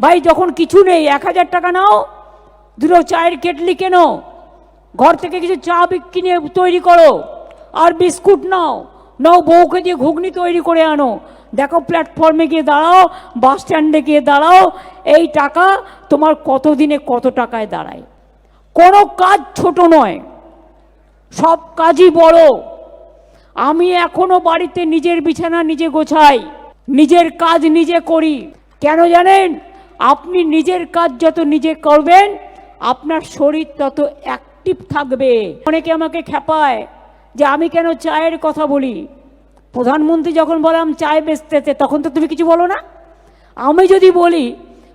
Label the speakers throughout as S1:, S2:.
S1: ভাই, যখন কিছু নেই, এক হাজার টাকা নাও। দুটো চায়ের কেটলি কেনো। ঘর থেকে কিছু চা কিনে তৈরি করো। আর বিস্কুট নাও। নাও বউকে দিয়ে ঘুগনি তৈরি করে আনো। দেখো প্ল্যাটফর্মে গিয়ে দাঁড়াও বাস স্ট্যান্ডে গিয়ে দাঁড়াও। এই টাকা তোমার কত দিনে কত টাকায় দাঁড়ায়? কোনো কাজ ছোট নয়। সব কাজই বড়। আমি এখনও বাড়িতে নিজের বিছানা নিজে গোছাই। নিজের কাজ নিজে করি। কেন জানেন? আপনি নিজের কাজ যত নিজে করবেন, আপনার শরীর তত অ্যাক্টিভ থাকবে। অনেকে আমাকে খেপায় যে আমি কেন চায়ের কথা বলি। প্রধানমন্ত্রী যখন বললাম চায় বেচতেছে তখন তো তুমি কিছু বলো না। আমি যদি বলি,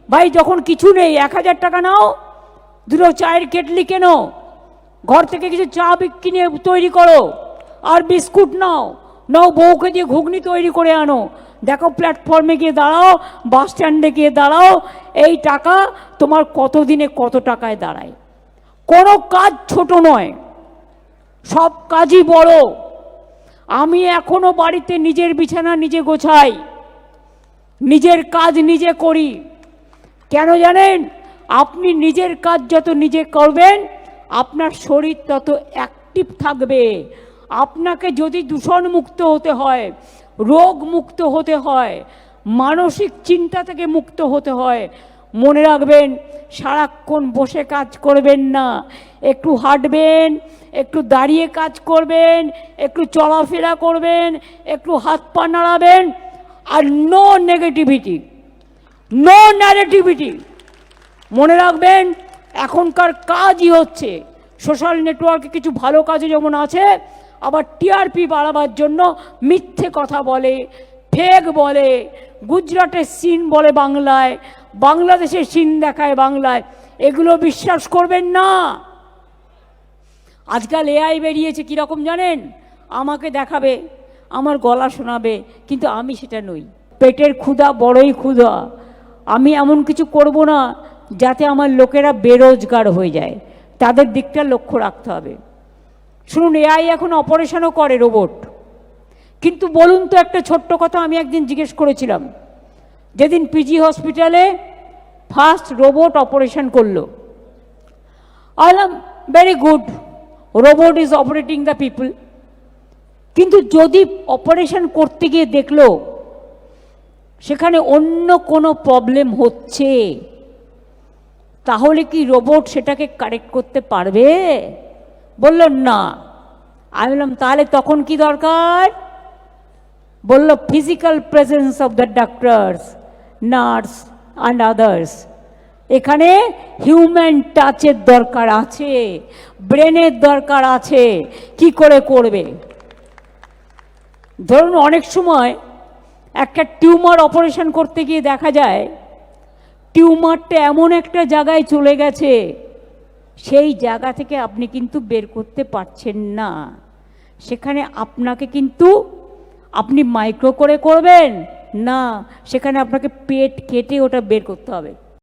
S1: ভাই, যখন কিছু নেই, এক হাজার টাকা নাও, দুটো চায়ের কেটলি কেনো, ঘর থেকে কিছু চা কিনে তৈরি করো, আর বিস্কুট নাও নাও বউকে দিয়ে ঘুগনি তৈরি করে আনো দেখো প্ল্যাটফর্মে গিয়ে দাঁড়াও বাস স্ট্যান্ডে গিয়ে দাঁড়াও, এই টাকা তোমার কত দিনে কত টাকায় দাঁড়ায়? কোনো কাজ ছোট নয়, সব কাজই বড়। আমি এখনও বাড়িতে নিজের বিছানা নিজে গোছাই, নিজের কাজ নিজে করি। কেন জানেন? আপনি নিজের কাজ যত নিজে করবেন, আপনার শরীর তত অ্যাক্টিভ থাকবে। আপনাকে যদি দূষণমুক্ত হতে হয় রোগ মুক্ত হতে হয়, মানসিক চিন্তা থেকে মুক্ত হতে হয়। মনে রাখবেন, সারাক্ষণ বসে কাজ করবেন না, একটু হাঁটবেন, একটু দাঁড়িয়ে কাজ করবেন, একটু চলাফেরা করবেন, একটু হাত পা নাড়াবেন, আর নো নেগেটিভিটি নো ন্যারেটিভিটি মনে রাখবেন, এখনকার কাজই হচ্ছে সোশ্যাল নেটওয়ার্কে কিছু ভালো কাজও যেমন আছে আবার টিআরপি বাড়াবার জন্য মিথ্যে কথা বলে, ফেক বলে, গুজরাটের সিন বলে বাংলায়, বাংলাদেশের সিন দেখায় বাংলায়। এগুলো বিশ্বাস করবেন না। আজকাল এআই বেরিয়েছে কীরকম জানেন? আমাকে দেখাবে, আমার গলা শোনাবে, কিন্তু আমি সেটা নই। পেটের ক্ষুধা বড়ই ক্ষুধা। আমি এমন কিছু করব না যাতে আমার লোকেরা বেরোজগার হয়ে যায়। তাদের দিকটা লক্ষ্য রাখতে হবে। শুনুন, এআই এখন অপারেশনও করে রোবট। কিন্তু বলুন তো একটা ছোট্ট কথা আমি একদিন জিজ্ঞেস করেছিলাম। যেদিন পিজি হসপিটালে ফার্স্ট রোবট অপারেশন করল। আলাম very good robot is operating the people কিন্তু যদি অপারেশন করতে গিয়ে দেখল, সেখানে অন্য কোনো প্রবলেম হচ্ছে। তাহলে কি রোবট সেটাকে কারেক্ট করতে পারবে? বলল, না। আমি বললাম, তাহলে তখন কি দরকার? বলল physical presence of the doctors nurse and others এখানে হিউম্যান টাচের দরকার আছে ব্রেনের দরকার আছে, কি করে করবে? ধরুন, অনেক সময় একটা টিউমার অপারেশন করতে গিয়ে দেখা যায় টিউমারটা এমন একটা জায়গায় চলে গেছে সেই জায়গা থেকে আপনি কিন্তু বের করতে পারছেন না। সেখানে আপনাকে কিন্তু আপনি মাইক্রো করে করবেন। না, সেখানে আপনাকে পেট কেটে ওটা বের করতে হবে।